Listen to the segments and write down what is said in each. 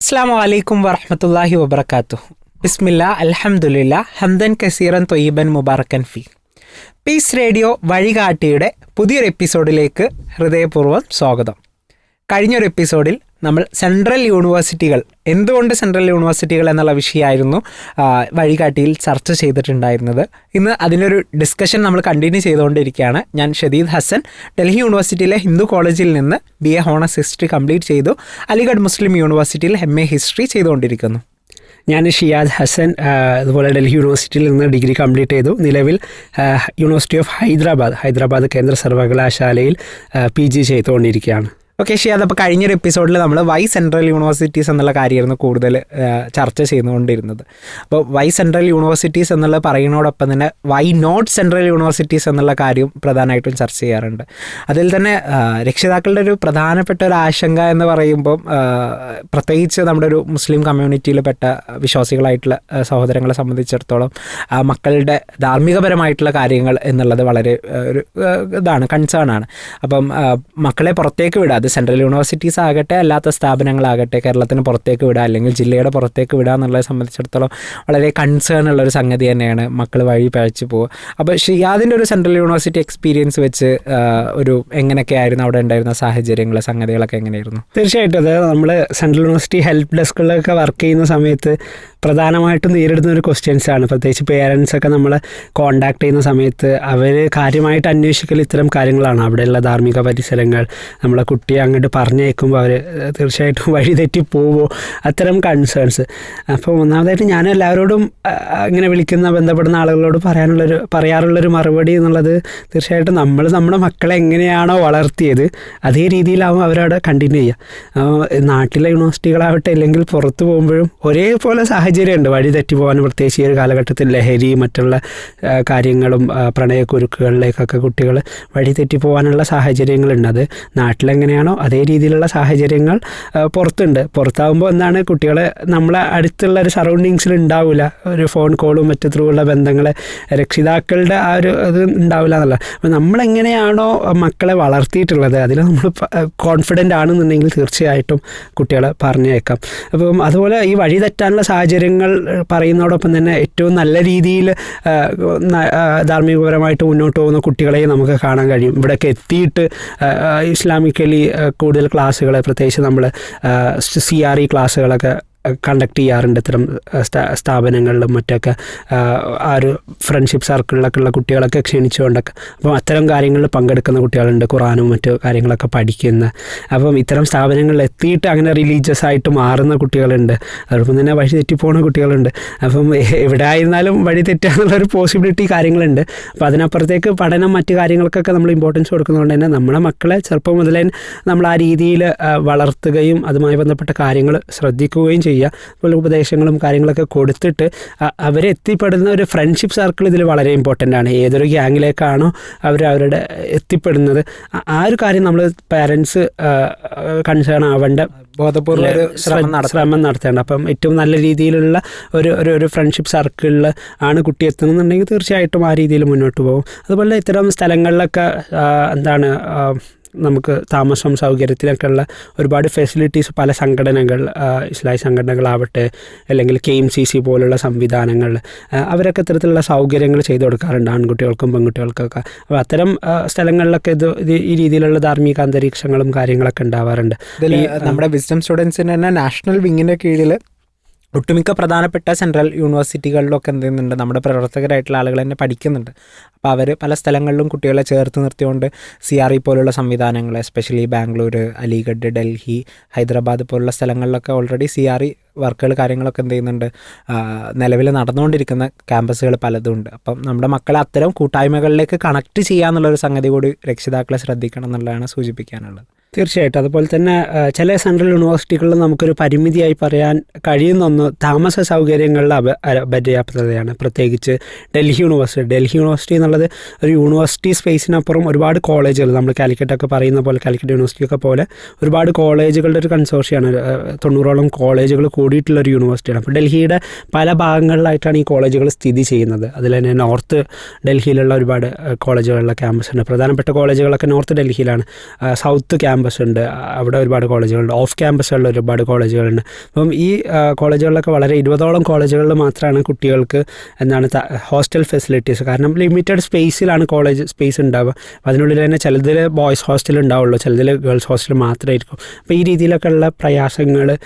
അസ്സാം വലൈക്കും വറഹമത്തല്ലാഹി വബർക്കാത്തു ബിസ്മില്ല അലഹമുല്ല ഹംദൻ കസീറൻ തൊയ്യബൻ മുബാറക്കൻ ഫി. പീസ് റേഡിയോ വഴികാട്ടിയുടെ പുതിയൊരു എപ്പിസോഡിലേക്ക് ഹൃദയപൂർവം സ്വാഗതം. കഴിഞ്ഞൊരു എപ്പിസോഡിൽ നമ്മൾ സെൻട്രൽ യൂണിവേഴ്സിറ്റികൾ എന്തുകൊണ്ട് സെൻട്രൽ യൂണിവേഴ്സിറ്റികൾ എന്നുള്ള വിഷയമായിരുന്നു വഴികാട്ടിയിൽ ചർച്ച ചെയ്തിട്ടുണ്ടായിരുന്നത്. ഇന്ന് അതിനൊരു ഡിസ്കഷൻ നമ്മൾ കണ്ടിന്യൂ ചെയ്തുകൊണ്ടിരിക്കുകയാണ്. ഞാൻ ഷദീദ് ഹസൻ ഡൽഹി യൂണിവേഴ്സിറ്റിയിലെ ഹിന്ദു കോളേജിൽ നിന്ന് B A honours history complete ചെയ്തു അലിഗഡ് മുസ്ലിം യൂണിവേഴ്സിറ്റിയിൽ എം എ ഹിസ്റ്ററി ചെയ്തുകൊണ്ടിരിക്കുന്നു. ഞാൻ ഷിയാദ് ഹസൻ അതുപോലെ ഡൽഹി യൂണിവേഴ്സിറ്റിയിൽ നിന്ന് ഡിഗ്രി കംപ്ലീറ്റ് ചെയ്തു. നിലവിൽ യൂണിവേഴ്സിറ്റി ഓഫ് ഹൈദരാബാദ് ഹൈദരാബാദ് കേന്ദ്ര സർവകലാശാലയിൽ പി ജി ചെയ്തുകൊണ്ടിരിക്കുകയാണ്. ഓക്കെ ശരി അതപ്പോൾ കഴിഞ്ഞൊരു എപ്പിസോഡിൽ നമ്മൾ വൈ സെൻട്രൽ യൂണിവേഴ്സിറ്റീസ് എന്നുള്ള കാര്യമായിരുന്നു കൂടുതൽ ചർച്ച ചെയ്തുകൊണ്ടിരുന്നത്. അപ്പോൾ വൈ സെൻട്രൽ യൂണിവേഴ്സിറ്റീസ് എന്നുള്ള പറയുന്നതോടൊപ്പം തന്നെ വൈ നോട്ട് സെൻട്രൽ യൂണിവേഴ്സിറ്റീസ് എന്നുള്ള കാര്യം പ്രധാനമായിട്ടും ചർച്ച ചെയ്യാറുണ്ട്. അതിൽ തന്നെ രക്ഷിതാക്കളുടെ ഒരു പ്രധാനപ്പെട്ട ഒരു ആശങ്ക എന്ന് പറയുമ്പം പ്രത്യേകിച്ച് നമ്മുടെ ഒരു മുസ്ലിം കമ്മ്യൂണിറ്റിയിൽ പെട്ട വിശ്വാസികളായിട്ടുള്ള സഹോദരങ്ങളെ സംബന്ധിച്ചിടത്തോളം മക്കളുടെ ധാർമ്മികപരമായിട്ടുള്ള കാര്യങ്ങൾ എന്നുള്ളത് വളരെ ഒരു ഇതാണ് കൺസേൺ ആണ്. അപ്പം മക്കളെ പുറത്തേക്ക് വിടുക അത് സെൻട്രൽ യൂണിവേഴ്സിറ്റീസ് ആകട്ടെ അല്ലാത്ത സ്ഥാപനങ്ങളാകട്ടെ കേരളത്തിന് പുറത്തേക്ക് വിടുക അല്ലെങ്കിൽ ജില്ലയുടെ പുറത്തേക്ക് വിടുക എന്നുള്ളത് സംബന്ധിച്ചിടത്തോളം വളരെ കൺസേൺ ഉള്ള ഒരു സംഗതി തന്നെയാണ്. മക്കൾ വഴി പഴച്ചു പോകുക അപ്പോൾ ഷിയാദിന്റെ ഒരു സെൻട്രൽ യൂണിവേഴ്സിറ്റി എക്സ്പീരിയൻസ് വെച്ച് ഒരു എങ്ങനെയൊക്കെ ആയിരുന്നു അവിടെ ഉണ്ടായിരുന്ന സാഹചര്യങ്ങൾ സംഗതികളൊക്കെ എങ്ങനെയായിരുന്നു? തീർച്ചയായിട്ടും. അത് നമ്മൾ സെൻട്രൽ യൂണിവേഴ്സിറ്റി ഹെൽപ്പ് ഡെസ്കുകളിലൊക്കെ വർക്ക് ചെയ്യുന്ന സമയത്ത് പ്രധാനമായിട്ടും നേരിടുന്ന ഒരു ക്വസ്റ്റ്യൻസ് ആണ്. പ്രത്യേകിച്ച് പേരൻസ് ഒക്കെ നമ്മൾ കോണ്ടാക്ട് ചെയ്യുന്ന സമയത്ത് അവർ കാര്യമായിട്ട് അന്വേഷിക്കൽ ഇത്തരം കാര്യങ്ങളാണ്. അവിടെയുള്ള ധാർമ്മിക പരിസരങ്ങൾ നമ്മളെ കുട്ടിയെ അങ്ങോട്ട് പറഞ്ഞേക്കുമ്പോൾ അവർ തീർച്ചയായിട്ടും വഴിതെറ്റി പോവോ അത്തരം കൺസേൺസ് അപ്പോൾ ഒന്നാമതായിട്ട് ഞാൻ എല്ലാവരോടും ഇങ്ങനെ വിളിക്കുന്ന ബന്ധപ്പെടുന്ന ആളുകളോട് പറയാനുള്ളൊരു പറയാറുള്ളൊരു മറുപടി എന്നുള്ളത് തീർച്ചയായിട്ടും നമ്മൾ നമ്മുടെ മക്കളെ എങ്ങനെയാണോ വളർത്തിയത് അതേ രീതിയിലാവും അവരവിടെ കണ്ടിന്യൂ ചെയ്യുക. നാട്ടിലെ യൂണിവേഴ്സിറ്റികളാവട്ടെ അല്ലെങ്കിൽ പുറത്ത് പോകുമ്പോഴും ഒരേപോലെ സാഹചര്യമുണ്ട്. വഴി തെറ്റി പോകാൻ പ്രത്യേകിച്ച് ഈ ഒരു കാലഘട്ടത്തിൽ ലഹരി മറ്റുള്ള കാര്യങ്ങളും പ്രണയക്കുരുക്കുകളിലേക്കൊക്കെ കുട്ടികൾ വഴി തെറ്റി പോകാനുള്ള സാഹചര്യങ്ങളുണ്ട്. അത് നാട്ടിലെങ്ങനെയാണോ അതേ രീതിയിലുള്ള സാഹചര്യങ്ങൾ പുറത്തുണ്ട്. പുറത്താകുമ്പോൾ എന്താണ് കുട്ടികളെ നമ്മളെ അടുത്തുള്ള ഒരു സറൗണ്ടിങ്സിൽ ഉണ്ടാവില്ല ഒരു ഫോൺ കോളും മറ്റു ത്രൂ ഉള്ള ബന്ധങ്ങൾ രക്ഷിതാക്കളുടെ ആ ഒരു ഇത് ഉണ്ടാവില്ല എന്നല്ല. അപ്പോൾ നമ്മളെങ്ങനെയാണോ മക്കളെ വളർത്തിയിട്ടുള്ളത് അതിൽ നമ്മൾ കോൺഫിഡന്റ് ആണെന്നുണ്ടെങ്കിൽ തീർച്ചയായിട്ടും കുട്ടികളെ പറഞ്ഞേക്കാം അപ്പം അതുപോലെ ഈ വഴി തെറ്റാനുള്ള സാഹചര്യങ്ങൾ പറയുന്നതോടൊപ്പം തന്നെ ഏറ്റവും നല്ല രീതിയിൽ ധാർമ്മികപരമായിട്ട് മുന്നോട്ട് പോകുന്ന കുട്ടികളെയും നമുക്ക് കാണാൻ കഴിയും. ഇവിടെയൊക്കെ എത്തിയിട്ട് ഇസ്ലാമിക്കലി കൂടുതൽ ക്ലാസ്സുകൾ പ്രത്യേകിച്ച് നമ്മൾ സി ആർ ഇ ക്ലാസ്സുകളൊക്കെ കണ്ടക്ട് ചെയ്യാറുണ്ട്. ഇത്തരം സ്ഥാപനങ്ങളിലും മറ്റൊക്കെ ആ, ഒരു ഫ്രണ്ട്ഷിപ്പ് സർക്കിളിലൊക്കെ ഉള്ള കുട്ടികളൊക്കെ ക്ഷണിച്ചുകൊണ്ടൊക്കെ. അപ്പം അത്തരം കാര്യങ്ങളിൽ പങ്കെടുക്കുന്ന കുട്ടികളുണ്ട്. ഖുറാനും മറ്റു കാര്യങ്ങളൊക്കെ പഠിക്കുന്ന. അപ്പം ഇത്തരം സ്ഥാപനങ്ങളിൽ എത്തിയിട്ട് അങ്ങനെ റിലീജിയസ് ആയിട്ട് മാറുന്ന കുട്ടികളുണ്ട്. അതോടൊപ്പം തന്നെ വഴി തെറ്റിപ്പോണ കുട്ടികളുണ്ട്. അപ്പം എവിടെ ആയിരുന്നാലും വഴി തെറ്റാനുള്ളൊരു പോസിബിലിറ്റി കാര്യങ്ങളുണ്ട്. അപ്പോൾ അതിനപ്പുറത്തേക്ക് പഠനം മറ്റു കാര്യങ്ങൾക്കൊക്കെ നമ്മൾ ഇമ്പോർട്ടൻസ് കൊടുക്കുന്നതുകൊണ്ട് തന്നെ നമ്മുടെ മക്കളെ ചെറുപ്പം മുതലേ നമ്മൾ ആ രീതിയിൽ വളർത്തുകയും അതുമായി ബന്ധപ്പെട്ട കാര്യങ്ങൾ ശ്രദ്ധിക്കുകയും ചെയ്യുക. അതുപോലെ ഉപദേശങ്ങളും കാര്യങ്ങളൊക്കെ കൊടുത്തിട്ട് അവരെ എത്തിപ്പെടുന്ന ഒരു ഫ്രണ്ട്ഷിപ്പ് സർക്കിൾ ഇതിൽ വളരെ ഇമ്പോർട്ടന്റ് ആണ്. ഏതൊരു ഗ്യാങ്ങിലേക്കാണോ അവർ അവരുടെ എത്തിപ്പെടുന്നത്. ആ- ഒരു കാര്യം നമ്മൾ പാരൻസ് കൺസേൺ ആവേണ്ട ബോധപൂർവം ശ്രമം നടത്തും ശ്രമം നടത്തേണ്ട. അപ്പം ഏറ്റവും നല്ല രീതിയിലുള്ള ഒരു ഒരു ഒരു ഫ്രണ്ട്ഷിപ്പ് സർക്കിളിൽ ആണ് കുട്ടി എത്തുന്നുണ്ടെങ്കിൽ തീർച്ചയായിട്ടും ആ രീതിയിൽ മുന്നോട്ട് പോകും. അതുപോലെ ഇത്തരം സ്ഥലങ്ങളിലൊക്കെ എന്താണ് നമുക്ക് താമസം സൗകര്യത്തിനൊക്കെയുള്ള ഒരുപാട് ഫെസിലിറ്റീസ് പല സംഘടനകൾ ഇസ്ലായി സംഘടനകളാവട്ടെ അല്ലെങ്കിൽ കെ എം സി സി പോലുള്ള സംവിധാനങ്ങൾ അവരൊക്കെ ഇത്തരത്തിലുള്ള സൗകര്യങ്ങൾ ചെയ്തു കൊടുക്കാറുണ്ട് ആൺകുട്ടികൾക്കും പെൺകുട്ടികൾക്കൊക്കെ. അപ്പോൾ അത്തരം സ്ഥലങ്ങളിലൊക്കെ ഇത് ഇത് ഈ രീതിയിലുള്ള ധാർമ്മിക അന്തരീക്ഷങ്ങളും കാര്യങ്ങളൊക്കെ ഉണ്ടാവാറുണ്ട്. നമ്മുടെ വിസ്ഡം സ്റ്റുഡൻസിന് തന്നെ നാഷണൽ വിങ്ങിന്റെ കീഴിൽ ഒട്ടുമിക്ക പ്രധാനപ്പെട്ട സെൻട്രൽ യൂണിവേഴ്സിറ്റികളിലൊക്കെ എന്ത് ചെയ്യുന്നുണ്ട്? നമ്മുടെ പ്രവർത്തകരായിട്ടുള്ള ആളുകൾ തന്നെ പഠിക്കുന്നുണ്ട്. അപ്പോൾ അവർ പല സ്ഥലങ്ങളിലും കുട്ടികളെ ചേർത്ത് നിർത്തിക്കൊണ്ട് സി ആർ ഇ പോലുള്ള സംവിധാനങ്ങൾ എസ്പെഷ്യലി ബാംഗ്ലൂർ അലിഗഡ് ഡൽഹി ഹൈദരാബാദ് പോലുള്ള സ്ഥലങ്ങളിലൊക്കെ ഓൾറെഡി സി ആർ ഇ വർക്കുകൾ കാര്യങ്ങളൊക്കെ എന്ത് ചെയ്യുന്നുണ്ട്? നിലവിൽ നടന്നുകൊണ്ടിരിക്കുന്ന ക്യാമ്പസുകൾ പലതും ഉണ്ട്. അപ്പം നമ്മുടെ മക്കളെ അത്തരം കൂട്ടായ്മകളിലേക്ക് കണക്ട് ചെയ്യാന്നുള്ളൊരു സംഗതി കൂടി രക്ഷിതാക്കളെ ശ്രദ്ധിക്കണം എന്നുള്ളതാണ് സൂചിപ്പിക്കാനുള്ളത്. തീർച്ചയായിട്ടും. അതുപോലെ തന്നെ ചില സെൻട്രൽ യൂണിവേഴ്സിറ്റികളിൽ നമുക്കൊരു പരിമിതിയായി പറയാൻ കഴിയുന്ന ഒന്ന് താമസ സൗകര്യങ്ങളുടെ അപ അപര്യാപ്തതയാണ് പ്രത്യേകിച്ച് ഡൽഹി യൂണിവേഴ്സിറ്റി. ഡൽഹി യൂണിവേഴ്സിറ്റി എന്നുള്ളത് ഒരു യൂണിവേഴ്സിറ്റി സ്പേസിനപ്പുറം ഒരുപാട് കോളേജുകൾ നമ്മൾ കാലിക്കറ്റൊക്കെ പറയുന്ന പോലെ കാലിക്കറ്റ് യൂണിവേഴ്സിറ്റി ഒക്കെ പോലെ ഒരുപാട് കോളേജുകളുടെ ഒരു കൺസോർഷ്യമാണ് തൊണ്ണൂറോളം കോളേജുകൾ കൂടിയിട്ടുള്ള ഒരു യൂണിവേഴ്സിറ്റിയാണ് അപ്പോൾ ഡൽഹിയുടെ പല ഭാഗങ്ങളിലായിട്ടാണ് ഈ കോളേജുകൾ സ്ഥിതി ചെയ്യുന്നത്. അതിൽ തന്നെ നോർത്ത് ഡൽഹിയിലുള്ള ഒരുപാട് കോളേജുകളിലെ ക്യാമ്പസ് ഉണ്ട്. പ്രധാനപ്പെട്ട കോളേജുകളൊക്കെ നോർത്ത് ഡൽഹിയിലാണ്. സൗത്ത് ക്യാമ്പസ് ക്യാമ്പസ് ഉണ്ട് അവിടെ ഒരുപാട് കോളേജുകളുണ്ട്. ഓഫ് ക്യാമ്പസുകളിൽ ഒരുപാട് കോളേജുകളുണ്ട്. അപ്പം ഈ കോളേജുകളിലൊക്കെ വളരെ ഇരുപതോളം കോളേജുകളിൽ മാത്രമാണ് കുട്ടികൾക്ക് എന്താണ് ഹോസ്റ്റൽ ഫെസിലിറ്റീസ്. കാരണം ലിമിറ്റഡ് സ്പേസിലാണ് കോളേജ് സ്പേസ് ഉണ്ടാവുക. അപ്പം അതിനുള്ളിൽ തന്നെ ചിലതിൽ ബോയ്സ് ഹോസ്റ്റൽ ഉണ്ടാവുള്ളൂ ചിലതിൽ ഗേൾസ് ഹോസ്റ്റൽ മാത്രമായിരിക്കും. അപ്പോൾ ഈ രീതിയിലൊക്കെ ഉള്ള പ്രയാസങ്ങൾ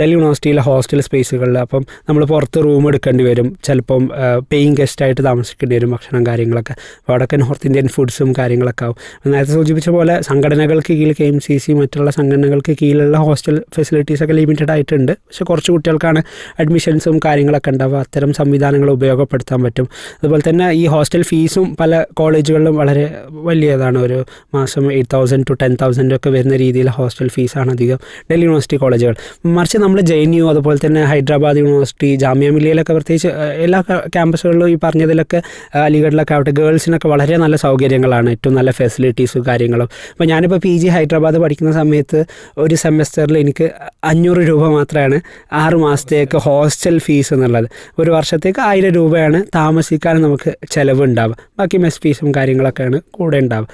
ഡൽഹി യൂണിവേഴ്സിറ്റിയിലെ ഹോസ്റ്റൽ സ്പേസുകളിൽ അപ്പം നമ്മൾ പുറത്ത് റൂം എടുക്കേണ്ടി വരും. ചിലപ്പം പേയിങ് ഗസ്റ്റായിട്ട് താമസിക്കേണ്ടി വരും ഭക്ഷണം കാര്യങ്ങളൊക്കെ. അപ്പോൾ അവിടെയൊക്കെ നോർത്ത് ഇന്ത്യൻ ഫുഡ്സും കാര്യങ്ങളൊക്കെ ആവും. നേരത്തെ സൂചിപ്പിച്ച പോലെ സംഘടനകൾക്ക് കീഴിൽ എം സി സി മറ്റുള്ള സംഘടനകൾക്ക് കീഴിലുള്ള ഹോസ്റ്റൽ ഫെസിലിറ്റീസൊക്കെ ലിമിറ്റഡ് ആയിട്ടുണ്ട്. പക്ഷെ കുറച്ച് കുട്ടികൾക്കാണ് അഡ്മിഷൻസും കാര്യങ്ങളൊക്കെ ഉണ്ടാവുക. അത്തരം സംവിധാനങ്ങൾ ഉപയോഗപ്പെടുത്താൻ പറ്റും. അതുപോലെ തന്നെ ഈ ഹോസ്റ്റൽ ഫീസും പല കോളേജുകളിലും വളരെ വലിയതാണ്. ഒരു മാസം eight thousand to ten thousand ഒക്കെ വരുന്ന രീതിയിൽ ഹോസ്റ്റൽ ഫീസാണ് അധികം ഡൽഹി യൂണിവേഴ്സിറ്റി കോളേജുകൾ. മറിച്ച് നമ്മൾ ജെ എൻ യു അതുപോലെ തന്നെ ഹൈദരാബാദ് യൂണിവേഴ്സിറ്റി ജാമ്യ മില്ലിയിലൊക്കെ പ്രത്യേകിച്ച് എല്ലാ ക്യാമ്പസുകളിലും ഈ പറഞ്ഞതിലൊക്കെ അലിഗഡിലൊക്കെ ആവട്ടെ ഗേൾസിനൊക്കെ വളരെ നല്ല സൗകര്യങ്ങളാണ്. ഏറ്റവും നല്ല ഫെസിലിറ്റീസും കാര്യങ്ങളും. അപ്പോൾ ഞാനിപ്പോൾ പി ജി പഠിക്കുന്ന സമയത്ത് ഒരു സെമസ്റ്ററിൽ എനിക്ക് അഞ്ഞൂറ് രൂപ മാത്രമാണ് ആറ് മാസത്തേക്ക് ഹോസ്റ്റൽ ഫീസ് എന്നുള്ളത്. ഒരു വർഷത്തേക്ക് ആയിരം രൂപയാണ് താമസിക്കാൻ നമുക്ക് ചിലവ് ഉണ്ടാവുക. ബാക്കി മെസ് ഫീസും കാര്യങ്ങളൊക്കെയാണ് കൂടെ ഉണ്ടാവുക.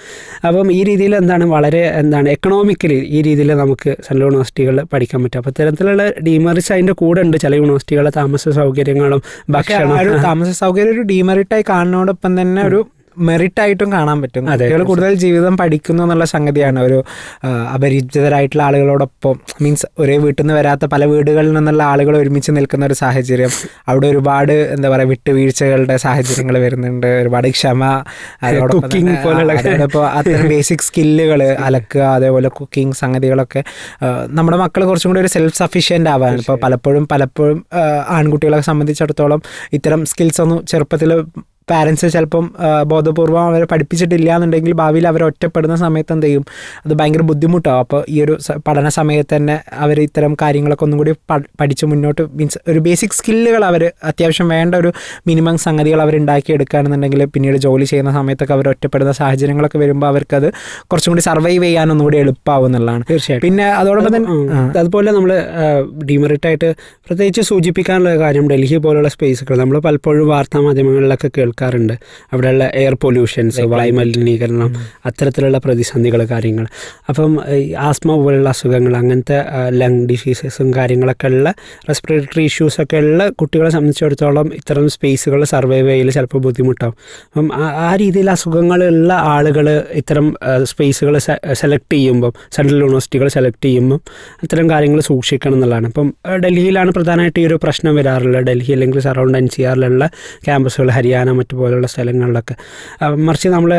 അപ്പം ഈ രീതിയിൽ എന്താണ് വളരെ എന്താണ് എക്കണോമിക്കലി ഈ രീതിയിൽ നമുക്ക് സെൻട്രൽ യൂണിവേഴ്സിറ്റികളിൽ പഠിക്കാൻ പറ്റും. അപ്പോൾ ഇത്തരത്തിലുള്ള ഡീമറിറ്റ്സ് അതിന്റെ കൂടെ ഉണ്ട്. ചില യൂണിവേഴ്സിറ്റികളെ താമസ സൗകര്യങ്ങളും ഭക്ഷണം താമസ സൗകര്യം ഒരു ഡിമെറിറ്റായി കാണുന്നതോടൊപ്പം തന്നെ ഒരു മെറിറ്റ് ആയിട്ടും കാണാൻ പറ്റും. കുട്ടികൾ കൂടുതൽ ജീവിതം പഠിക്കുന്നു എന്നുള്ള സംഗതിയാണ് ഒരു അപരിചിതരായിട്ടുള്ള ആളുകളോടൊപ്പം മീൻസ് ഒരേ വീട്ടിൽ നിന്ന് വരാത്ത പല വീടുകളിൽ നിന്നുള്ള ആളുകൾ ഒരുമിച്ച് നിൽക്കുന്ന ഒരു സാഹചര്യം. അവിടെ ഒരുപാട് എന്താ പറയുക വിട്ടുവീഴ്ചകളുടെ സാഹചര്യങ്ങൾ വരുന്നുണ്ട്. ഒരുപാട് ക്ഷമ കുക്കിംഗ് പോലുള്ള ഇപ്പോൾ അത്തരം ബേസിക് സ്കില്ലുകൾ അലക്കുക അതേപോലെ കുക്കിംഗ് സംഗതികളൊക്കെ നമ്മുടെ മക്കൾ കുറച്ചും കൂടി ഒരു സെൽഫ് സഫീഷ്യന്റ് ആവാൻ ഇപ്പോൾ പലപ്പോഴും പലപ്പോഴും ആൺകുട്ടികളെ സംബന്ധിച്ചിടത്തോളം ഇത്തരം സ്കിൽസ് ഒന്നും ചെറുപ്പത്തിൽ പാരൻസ് ചിലപ്പം ബോധപൂർവം അവരെ പഠിപ്പിച്ചിട്ടില്ല എന്നുണ്ടെങ്കിൽ ഭാവിയിൽ അവർ ഒറ്റപ്പെടുന്ന സമയത്ത് എന്ത് ചെയ്യും? അത് ഭയങ്കര ബുദ്ധിമുട്ടാവും. അപ്പോൾ ഈ ഒരു പഠന സമയത്ത് തന്നെ അവർ ഇത്തരം കാര്യങ്ങളൊക്കെ ഒന്നും കൂടി പഠിച്ച് മുന്നോട്ട് മീൻസ് ഒരു ബേസിക് സ്കില്ലുകൾ അവർ അത്യാവശ്യം വേണ്ട ഒരു മിനിമം സംഗതികൾ അവർ ഉണ്ടാക്കിയെടുക്കുകയാണെന്നുണ്ടെങ്കിൽ പിന്നീട് ജോലി ചെയ്യുന്ന സമയത്തൊക്കെ അവർ ഒറ്റപ്പെടുന്ന സാഹചര്യങ്ങളൊക്കെ വരുമ്പോൾ അവർക്കത് കുറച്ചും കൂടി സർവൈവ് ചെയ്യാൻ ഒന്നുകൂടി എളുപ്പമാവും എന്നുള്ളതാണ്. തീർച്ചയായിട്ടും. പിന്നെ അതോടൊപ്പം തന്നെ അതുപോലെ നമ്മൾ ഡിമെറിറ്റ് ആയിട്ട് പ്രത്യേകിച്ച് സൂചിപ്പിക്കാനുള്ള കാര്യം ഡൽഹി പോലുള്ള സ്പേസുകൾ നമ്മൾ പലപ്പോഴും വാർത്താ മാധ്യമങ്ങളിലൊക്കെ കേൾക്കാറുണ്ട് അവിടെയുള്ള എയർ പൊല്യൂഷൻസ് വായുമലിനീകരണം അത്തരത്തിലുള്ള പ്രതിസന്ധികൾ കാര്യങ്ങൾ അപ്പം ആസ്മ പോലുള്ള അസുഖങ്ങൾ അങ്ങനത്തെ ലങ് ഡിസീസസും കാര്യങ്ങളൊക്കെ ഉള്ള റെസ്പിറേറ്ററി ഇഷ്യൂസൊക്കെ ഉള്ള കുട്ടികളെ സംബന്ധിച്ചിടത്തോളം ഇത്തരം സ്പേസുകൾ സർവൈവ് ചെയ്യൽ ചിലപ്പോൾ ബുദ്ധിമുട്ടാവും. അപ്പം ആ- രീതിയിൽ അസുഖങ്ങളുള്ള ആളുകൾ ഇത്തരം സ്പേസുകൾ സെലക്ട് ചെയ്യുമ്പം സെൻട്രൽ യൂണിവേഴ്സിറ്റികൾ സെലക്ട് ചെയ്യുമ്പം അത്തരം കാര്യങ്ങൾ സൂക്ഷിക്കണം എന്നുള്ളതാണ്. അപ്പം ഡൽഹിയിലാണ് പ്രധാനമായിട്ട് ഈ ഒരു പ്രശ്നം വരാറുള്ളത്. ഡൽഹി അല്ലെങ്കിൽ സറൗണ്ട് എൻ സി ആറിലുള്ള ക്യാമ്പസുകൾ ഹരിയാന മറ്റു പോലുള്ള സ്ഥലങ്ങളിലൊക്കെ മറിച്ച് നമ്മൾ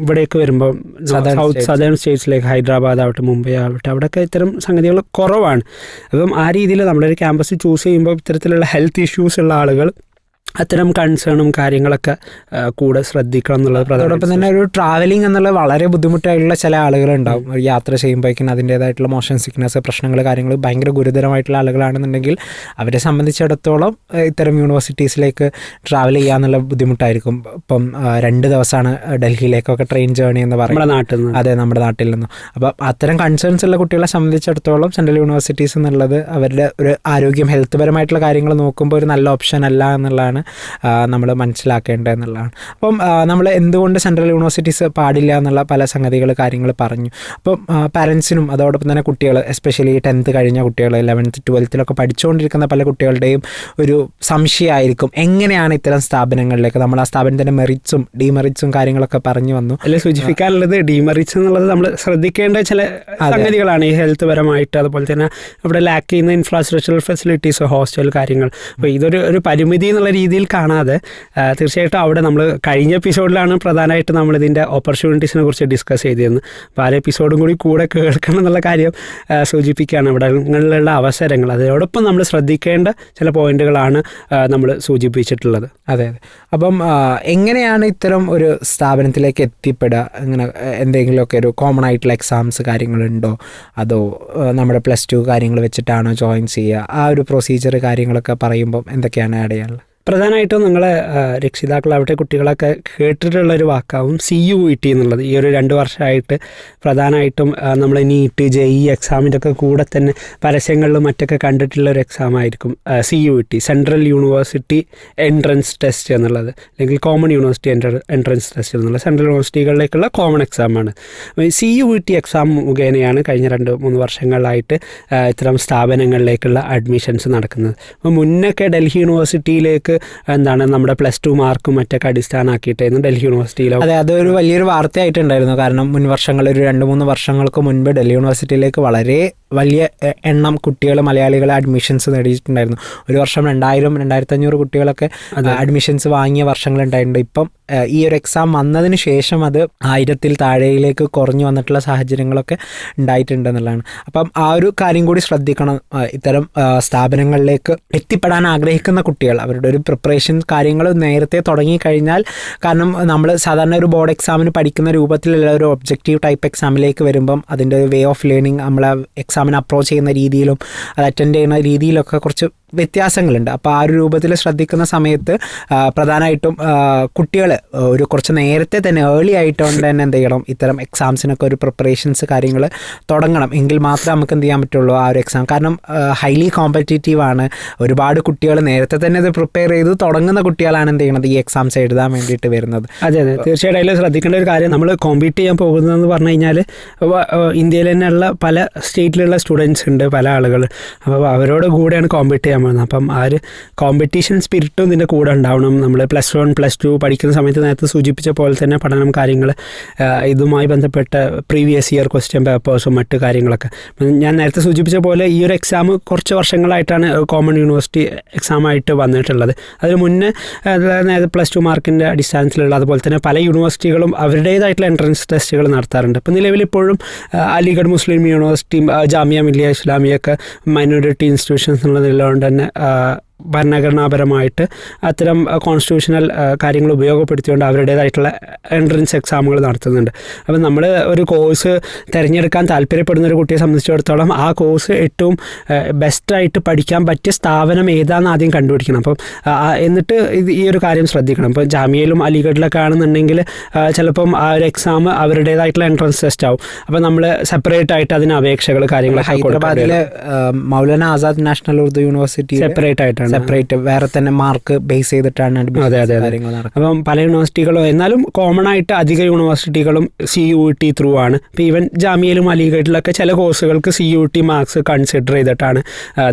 ഇവിടേക്ക് വരുമ്പോൾ സൗത്ത്. സദേൺ സ്റ്റേറ്റ്സിലേക്ക് ഹൈദരാബാദ് ആവട്ടെ മുംബൈ ആവട്ടെ അവിടെയൊക്കെ ഇത്തരം സംഗതികൾ കുറവാണ് അപ്പം ആ രീതിയിൽ നമ്മുടെ ഒരു ക്യാമ്പസ് ചൂസ് ചെയ്യുമ്പോൾ ഇത്തരത്തിലുള്ള ഹെൽത്ത് ഇഷ്യൂസ് ഉള്ള ആളുകൾ അത്തരം കൺസേണും കാര്യങ്ങളൊക്കെ കൂടെ ശ്രദ്ധിക്കണം എന്നുള്ളത് അതോടൊപ്പം തന്നെ ഒരു ട്രാവലിംഗ് എന്നുള്ള വളരെ ബുദ്ധിമുട്ടായിട്ടുള്ള ചില ആളുകളുണ്ടാവും. ഒരു യാത്ര ചെയ്യുമ്പോഴേക്കും അതിന്റേതായിട്ടുള്ള മോഷൻ സിക്നസ് പ്രശ്നങ്ങൾ കാര്യങ്ങൾ ഭയങ്കര ഗുരുതരമായിട്ടുള്ള ആളുകളാണെന്നുണ്ടെങ്കിൽ അവരെ സംബന്ധിച്ചിടത്തോളം ഇത്തരം യൂണിവേഴ്സിറ്റീസിലേക്ക് ട്രാവൽ ചെയ്യുക എന്നുള്ള ബുദ്ധിമുട്ടായിരിക്കും. ഇപ്പം രണ്ട് ദിവസമാണ് ഡൽഹിയിലേക്കൊക്കെ ട്രെയിൻ ജേണി എന്ന് നമ്മുടെ പറയുന്നത്. നാട്ടിൽ നിന്ന്. അതെ നമ്മുടെ നാട്ടിൽ നിന്നും. അപ്പം അത്തരം കൺസേൺസ് ഉള്ള കുട്ടികളെ സംബന്ധിച്ചിടത്തോളം സെൻട്രൽ യൂണിവേഴ്സിറ്റീസ് എന്നുള്ളത് അവരുടെ ഒരു ആരോഗ്യം ഹെൽത്ത് പരമായിട്ടുള്ള കാര്യങ്ങൾ നോക്കുമ്പോൾ ഒരു നല്ല ഓപ്ഷൻ അല്ല എന്നുള്ളതാണ് നമ്മൾ മനസ്സിലാക്കേണ്ടത് എന്നുള്ളതാണ്. അപ്പം നമ്മൾ എന്തുകൊണ്ട് സെൻട്രൽ യൂണിവേഴ്സിറ്റീസ് പാടില്ല എന്നുള്ള പല സംഗതികൾ കാര്യങ്ങൾ പറഞ്ഞു. അപ്പം പാരൻസിനും അതോടൊപ്പം തന്നെ കുട്ടികൾ എസ്പെഷ്യലി ടെൻത്ത് കഴിഞ്ഞ കുട്ടികൾ ലെവൻത്ത് ട്വൽത്തിലൊക്കെ പഠിച്ചുകൊണ്ടിരിക്കുന്ന പല കുട്ടികളുടെയും ഒരു സംശയമായിരിക്കും. എങ്ങനെയാണ് ഇത്തരം സ്ഥാപനങ്ങളിലേക്ക് നമ്മൾ ആ സ്ഥാപനത്തിന്റെ മെറിറ്റ്സും ഡിമെറിറ്റ്സും കാര്യങ്ങളൊക്കെ പറഞ്ഞു വന്നു? അല്ലെ സൂചിപ്പിക്കാനുള്ളത് ഡിമെറിറ്റ്സ് എന്നുള്ളത് നമ്മൾ ശ്രദ്ധിക്കേണ്ട ചില സംഗതികളാണ്. ഈ ഹെൽത്ത് പരമായിട്ട് അതുപോലെ തന്നെ അവിടെ ലാക്ക് ചെയ്യുന്ന ഇൻഫ്രാസ്ട്രക്ചറൽ ഫെസിലിറ്റീസ് ഹോസ്റ്റൽ കാര്യങ്ങൾ. അപ്പോൾ ഇതൊരു ഒരു പരിമിതി എന്നുള്ള രീതിയിൽ കാണാതെ ആ, തീർച്ചയായിട്ടും അവിടെ നമ്മൾ കഴിഞ്ഞ എപ്പിസോഡിലാണ് പ്രധാനമായിട്ട് നമ്മൾ ഇതിന്റെ ഓപ്പർച്യൂണിറ്റീസിനെ കുറിച്ച് ഡിസ്കസ് ചെയ്തിരുന്നത്. അപ്പോൾ ആ എപ്പിസോഡും കൂടി കൂടെ കേൾക്കണം എന്നുള്ള കാര്യം സൂചിപ്പിക്കുകയാണ്. ഇവിടങ്ങളിലുള്ള അവസരങ്ങൾ. അതോടൊപ്പം നമ്മൾ ശ്രദ്ധിക്കേണ്ട ചില പോയിന്റുകളാണ് നമ്മൾ സൂചിപ്പിച്ചിട്ടുള്ളത്. അതെ അതെ. അപ്പം എങ്ങനെയാണ് ഇത്തരം ഒരു സ്ഥാപനത്തിലേക്ക് എത്തിപ്പെടുക? അങ്ങനെ ആ, എന്തെങ്കിലുമൊക്കെ ഒരു കോമൺ ആയിട്ടുള്ള എക്സാംസ് കാര്യങ്ങളുണ്ടോ? അതോ നമ്മുടെ പ്ലസ് ടു കാര്യങ്ങൾ വെച്ചിട്ടാണോ ജോയിൻ ചെയ്യുക? ആ ഒരു പ്രൊസീജിയർ കാര്യങ്ങളൊക്കെ പറയുമ്പം എന്തൊക്കെയാണ് ആഡ് ചെയ്യാനുള്ളത്? പ്രധാനമായിട്ടും നിങ്ങളെ രക്ഷിതാക്കളാവട്ടെ കുട്ടികളൊക്കെ കേട്ടിട്ടുള്ള ഒരു വാക്കാവും സി യു ഇ ടി എന്നുള്ളത്. ഈ ഒരു രണ്ട് വർഷമായിട്ട് പ്രധാനമായിട്ടും നമ്മൾ നീറ്റ് ജെ ഇ എക്സാമിന്റെ ഒക്കെ കൂടെ തന്നെ പരസ്യങ്ങളിലും മറ്റൊക്കെ കണ്ടിട്ടുള്ള ഒരു എക്സാം ആയിരിക്കും C U E T central university entrance test എന്നുള്ളത്. അല്ലെങ്കിൽ കോമൺ യൂണിവേഴ്സിറ്റി എൻട്രൻസ് ടെസ്റ്റ് എന്നുള്ളത്. സെൻട്രൽ യൂണിവേഴ്സിറ്റികളിലേക്കുള്ള common എക്സാമാണ്. C U E T exam മുഖേനയാണ് കഴിഞ്ഞ രണ്ട് മൂന്ന് വർഷങ്ങളിലായിട്ട് ഇത്തരം സ്ഥാപനങ്ങളിലേക്കുള്ള അഡ്മിഷൻസ് നടക്കുന്നത്. അപ്പോൾ മുന്നൊക്കെ ഡൽഹി യൂണിവേഴ്സിറ്റിയിലേക്ക് എന്താണ് നമ്മുടെ പ്ലസ് ടു മാർക്കും മറ്റൊക്കെ അടിസ്ഥാനമാക്കിയിട്ടായിരുന്നു ഡൽഹി യൂണിവേഴ്സിറ്റിയിലോ അതെ അതൊരു വലിയൊരു വാർത്തയായിട്ടുണ്ടായിരുന്നു. കാരണം മുൻ വർഷങ്ങൾ ഒരു രണ്ട് മൂന്ന് വർഷങ്ങൾക്ക് മുൻപ് ഡൽഹി യൂണിവേഴ്സിറ്റിയിലേക്ക് വളരെ വലിയ എണ്ണം കുട്ടികൾ മലയാളികളെ അഡ്മിഷൻസ് നേടിയിട്ടുണ്ടായിരുന്നു. ഒരു വർഷം രണ്ടായിരം രണ്ടായിരത്തി അഞ്ഞൂറ് കുട്ടികളൊക്കെ അഡ്മിഷൻസ് വാങ്ങിയ വർഷങ്ങളുണ്ടായിട്ടുണ്ട്. ഇപ്പം ഈ ഒരു എക്സാം വന്നതിന് ശേഷം അത് ആയിരത്തിൽ താഴെയിലേക്ക് കുറഞ്ഞു വന്നിട്ടുള്ള സാഹചര്യങ്ങളൊക്കെ ഉണ്ടായിട്ടുണ്ട് എന്നുള്ളതാണ്. അപ്പം ആ ഒരു കാര്യം കൂടി ശ്രദ്ധിക്കണം. ഇത്തരം സ്ഥാപനങ്ങളിലേക്ക് എത്തിപ്പെടാൻ ആഗ്രഹിക്കുന്ന കുട്ടികൾ അവരുടെ ഒരു പ്രിപ്പറേഷൻ കാര്യങ്ങൾ നേരത്തെ തുടങ്ങിക്കഴിഞ്ഞാൽ കാരണം നമ്മൾ സാധാരണ ഒരു ബോർഡ് എക്സാമിന് പഠിക്കുന്ന രൂപത്തിലുള്ള ഒരു ഒബ്ജക്റ്റീവ് ടൈപ്പ് എക്സാമിലേക്ക് വരുമ്പം അതിന്റെ വേ ഓഫ് ലേണിംഗ് നമ്മൾ എക്സാമിന് അപ്രോച്ച് ചെയ്യുന്ന രീതിയിലും അത് അറ്റൻഡ് ചെയ്യുന്ന രീതിയിലൊക്കെ കുറച്ച് വ്യത്യാസങ്ങളുണ്ട്. അപ്പോൾ ആ ഒരു രൂപത്തിൽ ശ്രദ്ധിക്കുന്ന സമയത്ത് പ്രധാനമായിട്ടും കുട്ടികൾ ഒരു കുറച്ച് നേരത്തെ തന്നെ ഏർലി ആയിട്ടുകൊണ്ട് തന്നെ എന്ത് ചെയ്യണം? ഇത്തരം എക്സാംസിനൊക്കെ ഒരു പ്രിപ്പറേഷൻസ് കാര്യങ്ങൾ തുടങ്ങണം. എങ്കിൽ മാത്രമേ നമുക്ക് എന്ത് ചെയ്യാൻ പറ്റുള്ളൂ ആ ഒരു എക്സാം കാരണം ഹൈലി കോമ്പറ്റേറ്റീവ് ആണ്. ഒരുപാട് കുട്ടികൾ നേരത്തെ തന്നെ ഇത് പ്രിപ്പയർ ചെയ്ത് തുടങ്ങുന്ന കുട്ടികളാണ് എന്ത് ചെയ്യണത് ഈ എക്സാംസ് എഴുതാൻ വേണ്ടിയിട്ട് വരുന്നത്. അതെ അതെ. തീർച്ചയായിട്ടും ശ്രദ്ധിക്കേണ്ട ഒരു കാര്യം നമ്മൾ കോമ്പീറ്റ് ചെയ്യാൻ പോകുന്നതെന്ന് പറഞ്ഞു കഴിഞ്ഞാൽ ഇന്ത്യയിൽ തന്നെയുള്ള പല സ്റ്റേറ്റിലുള്ള സ്റ്റുഡൻസ് ഉണ്ട് പല ആളുകൾ അപ്പോൾ അവരോട് കൂടെയാണ് കോമ്പീറ്റ് ചെയ്യാൻ പോകുന്നത് അപ്പം ആ ഒരു കോമ്പറ്റീഷൻ സ്പിരിറ്റും ഇതിന്റെ കൂടെ ഉണ്ടാവണം. നമ്മൾ പ്ലസ് വൺ പ്ലസ് ടു പഠിക്കുന്ന സമയത്ത് നേരത്തെ സൂചിപ്പിച്ച പോലെ തന്നെ പഠനം കാര്യങ്ങൾ ഇതുമായി ബന്ധപ്പെട്ട പ്രീവിയസ് ഇയർ ക്വസ്റ്റ്യൻ പേപ്പേഴ്സും മറ്റു കാര്യങ്ങളൊക്കെ. ഞാൻ നേരത്തെ സൂചിപ്പിച്ച പോലെ ഈ ഒരു എക്സാം കുറച്ച് വർഷങ്ങളായിട്ടാണ് കോമൺ യൂണിവേഴ്സിറ്റി എക്സാം ആയിട്ട് വന്നിട്ടുള്ളത്. അതിന് മുന്നേ പ്ലസ് ടു മാർക്കിന്റെ അടിസ്ഥാനത്തിലുള്ള അതുപോലെ തന്നെ പല യൂണിവേഴ്സിറ്റികളും അവരുടേതായിട്ടുള്ള എൻട്രൻസ് ടെസ്റ്റുകൾ നടത്താറുണ്ട്. ഇപ്പോൾ നിലവിൽ ഇപ്പോഴും അലിഗഡ് മുസ്ലിം യൂണിവേഴ്സിറ്റി ജാമിയ മില്ലിയ ഇസ്ലാമിയൊക്കെ മൈനോറിറ്റി ഇൻസ്റ്റിറ്റ്യൂഷൻസ് എന്നുള്ളതിലുകൊണ്ട് തന്നെ ആ, ഭരണഘടനാപരമായിട്ട് അത്തരം കോൺസ്റ്റിറ്റ്യൂഷണൽ കാര്യങ്ങൾ ഉപയോഗപ്പെടുത്തിക്കൊണ്ട് അവരുടേതായിട്ടുള്ള എൻട്രൻസ് എക്സാമുകൾ നടത്തുന്നുണ്ട്. അപ്പം നമ്മൾ ഒരു കോഴ്സ് തിരഞ്ഞെടുക്കാൻ താല്പര്യപ്പെടുന്ന ഒരു കുട്ടിയെ സംബന്ധിച്ചിടത്തോളം ആ കോഴ്സ് ഏറ്റവും ബെസ്റ്റായിട്ട് പഠിക്കാൻ പറ്റിയ സ്ഥാപനം ഏതാണെന്ന് ആദ്യം കണ്ടുപിടിക്കണം. അപ്പം എന്നിട്ട് ഇത് ഈ ഒരു കാര്യം ശ്രദ്ധിക്കണം. ഇപ്പം ജാമ്യയിലും അലിഗഡിലൊക്കെ ആണെന്നുണ്ടെങ്കിൽ ചിലപ്പം ആ ഒരു എക്സാം അവരുടേതായിട്ടുള്ള എൻട്രൻസ് ടെസ്റ്റ് ആവും. അപ്പം നമ്മൾ സെപ്പറേറ്റ് ആയിട്ട് അതിന് അപേക്ഷകൾ കാര്യങ്ങളൊക്കെ ഹൈദരാബാദിലെ Maulana Azad national Urdu university separate ആയിട്ടാണ്. സെപ്പറേറ്റ് വേറെ തന്നെ മാർക്ക് ബേസ് ചെയ്തിട്ടാണ് അതെ, അതെ. കാര്യങ്ങൾ അപ്പം പല യൂണിവേഴ്സിറ്റികളും എന്നാലും കോമൺ ആയിട്ട് അധിക യൂണിവേഴ്സിറ്റികളും സി യു ടി ത്രൂ ആണ്. ഇപ്പോൾ ഈവൻ ജാമ്യയിലും അലിഗഡിലൊക്കെ ചില കോഴ്സുകൾക്ക് C U T marks consider ചെയ്തിട്ടാണ്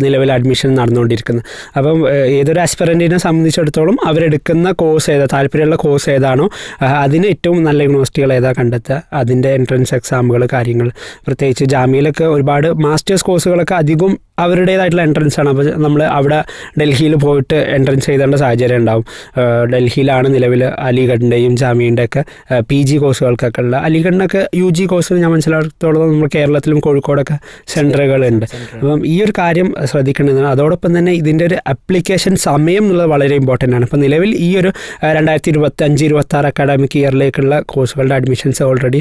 നിലവിൽ അഡ്മിഷൻ നടന്നുകൊണ്ടിരിക്കുന്നത്. അപ്പം ഏതൊരു ആസ്പിറന്റിനെ സംബന്ധിച്ചിടത്തോളം അവരെടുക്കുന്ന കോഴ്സ് ഏതാ താല്പര്യമുള്ള കോഴ്സ് ഏതാണോ അതിന് ഏറ്റവും നല്ല യൂണിവേഴ്സിറ്റികൾ ഏതാ കണ്ടെത്തുക അതിന്റെ എൻട്രൻസ് എക്സാമുകൾ കാര്യങ്ങൾ. പ്രത്യേകിച്ച് ജാമ്യയിലൊക്കെ ഒരുപാട് മാസ്റ്റേഴ്സ് കോഴ്സുകളൊക്കെ അധികം അവരുടേതായിട്ടുള്ള എൻട്രൻസ് ആണ്. അപ്പോൾ നമ്മൾ അവിടെ ഡൽഹിയിൽ പോയിട്ട് എൻട്രൻസ് ചെയ്തേണ്ട സാഹചര്യം ഉണ്ടാവും. ഡൽഹിയിലാണ് നിലവിൽ അലിഗഡിന്റെയും ജാമ്യന്റെ ഒക്കെ പി ജി കോഴ്സുകൾക്കൊക്കെ ഉള്ള അലിഗഡിനൊക്കെ യു ജി കോഴ്സ് ഞാൻ മനസ്സിലാക്കിയോളം നമ്മൾ കേരളത്തിലും കോഴിക്കോടൊക്കെ സെന്ററുകളുണ്ട് അപ്പം ഈ ഒരു കാര്യം ശ്രദ്ധിക്കേണ്ടതാണ്. അതോടൊപ്പം തന്നെ ഇതിന്റെ ഒരു അപ്ലിക്കേഷൻ സമയം എന്നുള്ളത് വളരെ ഇമ്പോർട്ടന്റ് ആണ്. അപ്പം നിലവിൽ ഈ ഒരു രണ്ടായിരത്തി ഇരുപത്തി അഞ്ച് ഇരുപത്തി ആറ് അക്കാഡമിക് ഇയറിലേക്കുള്ള കോഴ്സുകളുടെ അഡ്മിഷൻസ് ഓൾറെഡി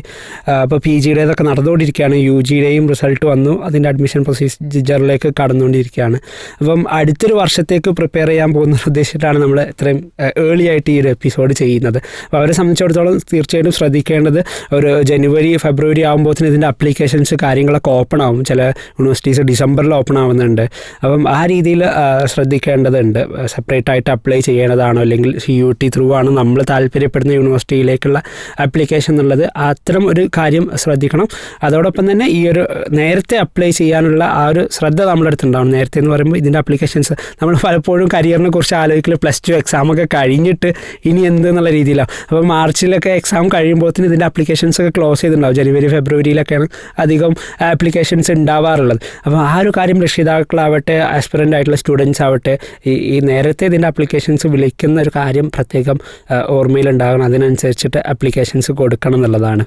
അപ്പോൾ പി ജിയുടേതൊക്കെ നടന്നുകൊണ്ടിരിക്കുകയാണ്. യു ജിയുടെയും റിസൾട്ട് വന്നു. അതിന്റെ അഡ്മിഷൻ പ്രൊസീജിയറിലേക്ക് കടന്നുകൊണ്ടിരിക്കുകയാണ്. അപ്പം അടുത്തൊരു വർഷത്തേക്ക് പ്രിപ്പയർ ചെയ്യാൻ പോകുന്ന ഉദ്ദേശിച്ചിട്ടാണ് നമ്മൾ ഇത്രയും ഏർലി ആയിട്ട് ഈ ഒരു എപ്പിസോഡ് ചെയ്യുന്നത്. അപ്പോൾ അവരെ സംബന്ധിച്ചിടത്തോളം തീർച്ചയായിട്ടും ശ്രദ്ധിക്കേണ്ടത് ഒരു ജനുവരി ഫെബ്രുവരി ആകുമ്പോഴത്തേന് ഇതിന്റെ അപ്ലിക്കേഷൻസ് കാര്യങ്ങളൊക്കെ ഓപ്പൺ ആവും. ചില യൂണിവേഴ്സിറ്റീസ് ഡിസംബറിൽ ഓപ്പൺ ആവുന്നുണ്ട്. അപ്പം ആ രീതിയിൽ ശ്രദ്ധിക്കേണ്ടതുണ്ട്. സെപ്പറേറ്റ് ആയിട്ട് അപ്ലൈ ചെയ്യേണ്ടതാണോ അല്ലെങ്കിൽ സി യു ടി ത്രൂ ആണ് നമ്മൾ താല്പര്യപ്പെടുന്ന യൂണിവേഴ്സിറ്റിയിലേക്കുള്ള അപ്ലിക്കേഷൻ എന്നുള്ളത് അത്തരം ഒരു കാര്യം ശ്രദ്ധിക്കണം. അതോടൊപ്പം തന്നെ ഈ ഒരു നേരത്തെ അപ്ലൈ ചെയ്യാനുള്ള ആ ഒരു ശ്രദ്ധ നമ്മുടെ അടുത്തുണ്ടാവും നേരത്തെ എന്ന് പറയുമ്പോൾ ഇതിന്റെ അപ്ലിക്കേഷൻസ് നമ്മൾ പലപ്പോഴും കരിയറിനെ കുറിച്ച് ആലോചിക്കൽ പ്ലസ് ടു എക്സാം ഒക്കെ കഴിഞ്ഞിട്ട് ഇനി എന്ത് എന്നുള്ള രീതിയിലാണ് അപ്പോൾ മാർച്ചിലൊക്കെ എക്സാം കഴിയുമ്പോഴത്തേന് ഇതിന്റെ അപ്ലിക്കേഷൻസ് ഒക്കെ ക്ലോസ് ചെയ്തിട്ടുണ്ടാവും. ജനുവരി ഫെബ്രുവരിയിലൊക്കെയാണ് അധികം ആപ്ലിക്കേഷൻസ് ഉണ്ടാവാറുള്ളത്. അപ്പോൾ ആ ഒരു കാര്യം രക്ഷിതാക്കളാവട്ടെ ആസ്പിറന്റ് ആയിട്ടുള്ള സ്റ്റുഡൻസ് ആവട്ടെ ഈ നേരത്തെ ഇതിന്റെ അപ്ലിക്കേഷൻസ് വിളിക്കുന്ന ഒരു കാര്യം പ്രത്യേകം ഓർമ്മയിലുണ്ടാകണം. അതിനനുസരിച്ചിട്ട് അപ്ലിക്കേഷൻസ് കൊടുക്കണം എന്നുള്ളതാണ്.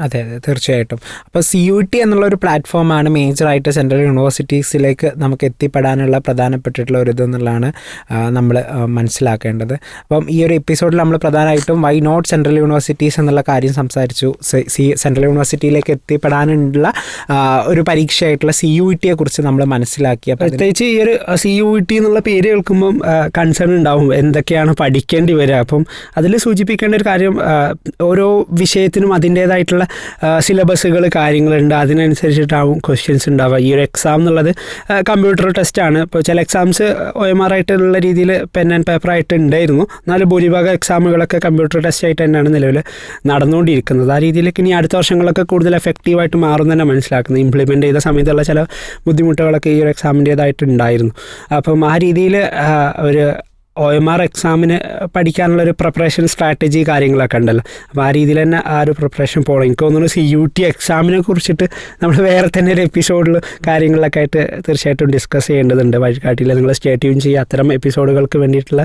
അതെ അതെ തീർച്ചയായിട്ടും. അപ്പോൾ സി യു ടി എന്നുള്ള ഒരു പ്ലാറ്റ്ഫോമാണ് മേജറായിട്ട് സെൻട്രൽ യൂണിവേഴ്സിറ്റീസിലേക്ക് നമുക്ക് എത്തിപ്പെടാനുള്ള പ്രധാനപ്പെട്ടിട്ടുള്ള ഒരു ഇതെന്നുള്ളതാണ് നമ്മൾ മനസ്സിലാക്കേണ്ടത്. അപ്പം ഈ ഒരു എപ്പിസോഡിൽ നമ്മൾ പ്രധാനമായിട്ടും വൈ നോട്ട് സെൻട്രൽ യൂണിവേഴ്സിറ്റീസ് എന്നുള്ള കാര്യം സംസാരിച്ചു. സി- സെൻട്രൽ യൂണിവേഴ്സിറ്റിയിലേക്ക് എത്തിപ്പെടാനുള്ള ഒരു പരീക്ഷയായിട്ടുള്ള സി യു ടിയെ കുറിച്ച് നമ്മൾ മനസ്സിലാക്കി. പ്രത്യേകിച്ച് ഈ ഒരു സി യു ടി എന്നുള്ള പേര് കേൾക്കുമ്പം കൺസേൺ ഉണ്ടാവും. എന്തൊക്കെയാണ് പഠിക്കേണ്ടി വരിക? അപ്പം അതിൽ സൂചിപ്പിക്കേണ്ട ഒരു കാര്യം ഓരോ വിഷയത്തിനും അതിന്റേതായിട്ടുള്ള സിലബസുകൾ കാര്യങ്ങളുണ്ട്. അതിനനുസരിച്ചിട്ടാവും ക്വസ്റ്റ്യൻസ് ഉണ്ടാവുക. ഈ ഒരു എക്സാം എന്നുള്ളത് കമ്പ്യൂട്ടർ ടെസ്റ്റാണ് ഇപ്പോൾ ചില എക്സാംസ് ഒ എം ആർ ആയിട്ടുള്ള രീതിയിൽ പെൻ ആൻഡ് പേപ്പർ ആയിട്ട് ഉണ്ടായിരുന്നു എന്നാലും ഭൂരിഭാഗം എക്സാമുകളൊക്കെ കമ്പ്യൂട്ടർ ടെസ്റ്റ് ആയിട്ട് തന്നെയാണ് നിലവിൽ നടന്നുകൊണ്ടിരിക്കുന്നത് ആ രീതിയിലേക്ക് ഇനി അടുത്ത വർഷങ്ങളൊക്കെ കൂടുതൽ എഫക്റ്റീവായിട്ട് മാറും തന്നെ മനസ്സിലാക്കുന്നത് ഇംപ്ലിമെന്റ് ചെയ്ത സമയത്തുള്ള ചില ബുദ്ധിമുട്ടുകളൊക്കെ ഈ ഒരു എക്സാമിന്റേതായിട്ടുണ്ടായിരുന്നു അപ്പം ആ രീതിയിൽ ഒരു ഒ എം ആർ എക്സാമിന് പഠിക്കാനുള്ള ഒരു പ്രിപ്പറേഷൻ സ്ട്രാറ്റജി കാര്യങ്ങളൊക്കെ ഉണ്ടല്ലോ. അപ്പോൾ ആ രീതിയിൽ തന്നെ ആ ഒരു പ്രിപ്പറേഷൻ പോകണം എനിക്ക് തോന്നുന്നു സി യു ടി എക്സാമിനെ കുറിച്ചിട്ട് നമ്മൾ വേറെ തന്നെ ഒരു എപ്പിസോഡിൽ കാര്യങ്ങളിലൊക്കെ ആയിട്ട് തീർച്ചയായിട്ടും ഡിസ്കസ് ചെയ്യേണ്ടതുണ്ട്. വഴികാട്ടിയിൽ നിങ്ങൾ സ്റ്റേ ട്യൂൺ ചെയ്യുക. അത്തരം എപ്പിസോഡുകൾക്ക് വേണ്ടിയിട്ടുള്ള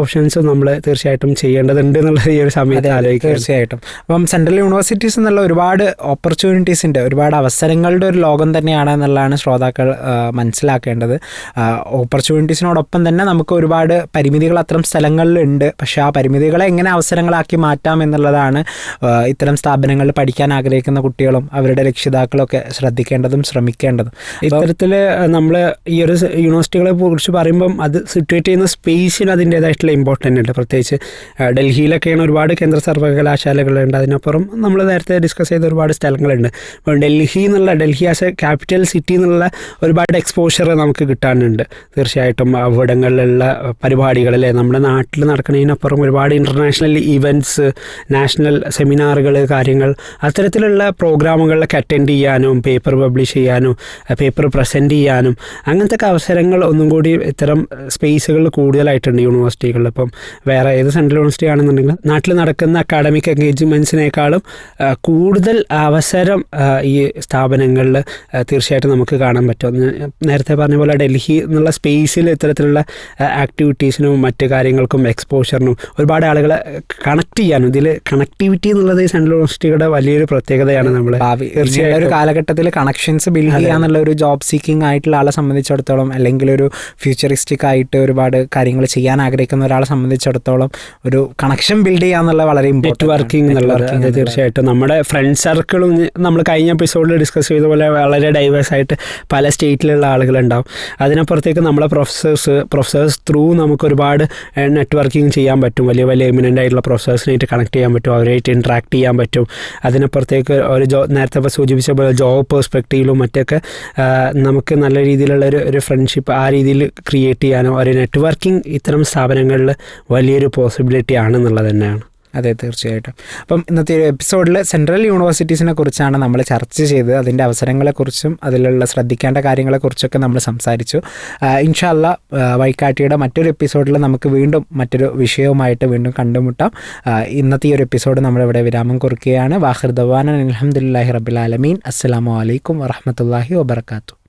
ഓപ്ഷൻസ് നമ്മൾ തീർച്ചയായിട്ടും ചെയ്യേണ്ടതുണ്ട് എന്നുള്ള ഈ ഒരു സമയത്ത് ആലോചിക്കുക തീർച്ചയായിട്ടും. അപ്പം സെൻട്രൽ യൂണിവേഴ്സിറ്റീസ് എന്നുള്ള ഒരുപാട് ഓപ്പർച്യൂണിറ്റീസിന്റെ ഒരുപാട് അവസരങ്ങളുടെ ഒരു ലോകം തന്നെയാണ് എന്നുള്ളതാണ് ശ്രോതാക്കൾ മനസ്സിലാക്കേണ്ടത്. ഓപ്പർച്യൂണിറ്റീസിനോടൊപ്പം തന്നെ നമുക്ക് ഒരുപാട് പരിമിതികൾ അത്തരം സ്ഥലങ്ങളിലുണ്ട്. പക്ഷേ ആ പരിമിതികളെ എങ്ങനെ അവസരങ്ങളാക്കി മാറ്റാം എന്നുള്ളതാണ് ഇത്തരം സ്ഥാപനങ്ങളിൽ പഠിക്കാൻ ആഗ്രഹിക്കുന്ന കുട്ടികളും അവരുടെ രക്ഷിതാക്കളും ഒക്കെ ശ്രദ്ധിക്കേണ്ടതും ശ്രമിക്കേണ്ടതും. ഇത്തരത്തിൽ നമ്മൾ ഈ ഒരു യൂണിവേഴ്സിറ്റികളെ കുറിച്ച് പറയുമ്പം അത് സിറ്റുവേറ്റ് ചെയ്യുന്ന സ്പേസിന് അതിന്റേതായിട്ടുള്ള ഇമ്പോർട്ടന്റ് ഉണ്ട് പ്രത്യേകിച്ച് ഡൽഹിയിലൊക്കെയാണ് ഒരുപാട് കേന്ദ്ര സർവകലാശാലകളുണ്ട്. അതിനപ്പുറം നമ്മൾ നേരത്തെ ഡിസ്കസ് ചെയ്ത ഒരുപാട് സ്ഥലങ്ങളുണ്ട്. അപ്പോൾ ഡൽഹി എന്നുള്ള Delhi as a capital city എന്നുള്ള ഒരുപാട് എക്സ്പോഷർ നമുക്ക് കിട്ടാനുണ്ട്. തീർച്ചയായിട്ടും അവിടങ്ങളിലുള്ള പരിപാടികൾ നമ്മുടെ നാട്ടിൽ നടക്കുന്നതിനപ്പുറം ഒരുപാട് ഇന്റർനാഷണൽ ഇവന്റ്സ് നാഷണൽ സെമിനാറുകൾ കാര്യങ്ങൾ. അത്തരത്തിലുള്ള പ്രോഗ്രാമുകളിലൊക്കെ അറ്റൻഡ് ചെയ്യാനും പേപ്പർ പബ്ലിഷ് ചെയ്യാനും പേപ്പർ പ്രസന്റ് ചെയ്യാനും അങ്ങനത്തെ അവസരങ്ങൾ ഒന്നും കൂടി ഇത്തരം സ്പേസുകൾ കൂടുതലായിട്ടുണ്ട് യൂണിവേഴ്സിറ്റികളിൽ ഇപ്പം വേറെ ഏത് സെൻട്രൽ യൂണിവേഴ്സിറ്റി ആണെന്നുണ്ടെങ്കിൽ നാട്ടിൽ നടക്കുന്ന അക്കാഡമിക് എൻഗേജ്മെന്റ്സിനേക്കാളും കൂടുതൽ അവസരം ഈ സ്ഥാപനങ്ങളിൽ തീർച്ചയായിട്ടും നമുക്ക് കാണാൻ പറ്റും. നേരത്തെ പറഞ്ഞ പോലെ ഡൽഹി എന്നുള്ള സ്പേസിൽ ഇത്തരത്തിലുള്ള ആക്ടിവിറ്റീസിനും മറ്റു കാര്യങ്ങൾക്കും എക്സ്പോഷറിനും ഒരുപാട് ആളുകളെ കണക്ട് ചെയ്യാനും ഇതിൽ കണക്ടിവിറ്റി എന്നുള്ളത് സെൻട്രൽ യൂണിവേഴ്സിറ്റിയുടെ വലിയൊരു പ്രത്യേകതയാണ് നമ്മൾ തീർച്ചയായും ഒരു കാലഘട്ടത്തിൽ കണക്ഷൻസ് ബിൽഡ് ചെയ്യാന്നുള്ള ഒരു ജോബ് സീക്കിംഗ് ആയിട്ടുള്ള ആളെ സംബന്ധിച്ചിടത്തോളം അല്ലെങ്കിൽ ഒരു ഫ്യൂച്ചറിസ്റ്റിക് ആയിട്ട് ഒരുപാട് കാര്യങ്ങൾ ചെയ്യാൻ ആഗ്രഹിക്കുന്ന ഒരാളെ സംബന്ധിച്ചിടത്തോളം ഒരു കണക്ഷൻ ബിൽഡ് ചെയ്യാന്നുള്ള വളരെ നെറ്റ്വർക്കിംഗ് എന്നുള്ളത്. തീർച്ചയായിട്ടും. നമ്മുടെ ഫ്രണ്ട് സർക്കിളും നമ്മൾ കഴിഞ്ഞ എപ്പിസോഡിൽ ഡിസ്കസ് ചെയ്ത പോലെ വളരെ ഡൈവേഴ്സ് ആയിട്ട് പല സ്റ്റേറ്റിലുള്ള ആളുകളുണ്ടാവും. അതിനപ്പുറത്തേക്ക് നമ്മളെ പ്രൊഫസേഴ്സ് പ്രൊഫസേഴ്സ് ത്രൂ നമുക്ക് ഒരുപാട് നെറ്റ്വർക്കിംഗ് ചെയ്യാൻ പറ്റും. വലിയ വലിയ എമിനന്റ് ആയിട്ടുള്ള പ്രൊഫസേഴ്സിനായിട്ട് കണക്ട് ചെയ്യാൻ പറ്റും. അവരായിട്ട് ഇൻട്രാക്ട് ചെയ്യാൻ പറ്റും. അതിനപ്പുറത്തേക്ക് ഒരു ജോ നേരത്തെ സൂചിപ്പിച്ച പോലെ ജോബ് പെർസ്പെക്റ്റീവിലും മറ്റൊക്കെ നമുക്ക് നല്ല രീതിയിലുള്ള ഒരു ഒരു ഫ്രണ്ട്ഷിപ്പ് ആ രീതിയിൽ ക്രിയേറ്റ് ചെയ്യാനോ ഒരു നെറ്റ്വർക്കിംഗ് ഇത്തരം സ്ഥാപനങ്ങളിൽ വലിയൊരു പോസിബിലിറ്റി ആണെന്നുള്ളത് തന്നെയാണ്. അതെ തീർച്ചയായിട്ടും. അപ്പം ഇന്നത്തെ ഒരു എപ്പിസോഡിൽ സെൻട്രൽ യൂണിവേഴ്സിറ്റീസിനെ കുറിച്ചാണ് നമ്മൾ ചർച്ച ചെയ്തത്. അതിന്റെ അവസരങ്ങളെക്കുറിച്ചും അതിലുള്ള ശ്രദ്ധിക്കേണ്ട കാര്യങ്ങളെക്കുറിച്ചൊക്കെ നമ്മൾ സംസാരിച്ചു. ഇൻഷാല്ല വൈക്കാട്ടിയുടെ മറ്റൊരു എപ്പിസോഡിൽ നമുക്ക് വീണ്ടും മറ്റൊരു വിഷയവുമായിട്ട് വീണ്ടും കണ്ടുമുട്ടാം. ഇന്നത്തെ ഈ ഒരു എപ്പിസോഡ് നമ്മളിവിടെ വിരാമം കുറിക്കുകയാണ്. വാഹിർ ദവാൻ അലഹമുല്ലാഹി റബുലാലമീൻ അസ്സാം വലൈക്കും വറഹമത്തല്ലാഹി വബർക്കാത്തു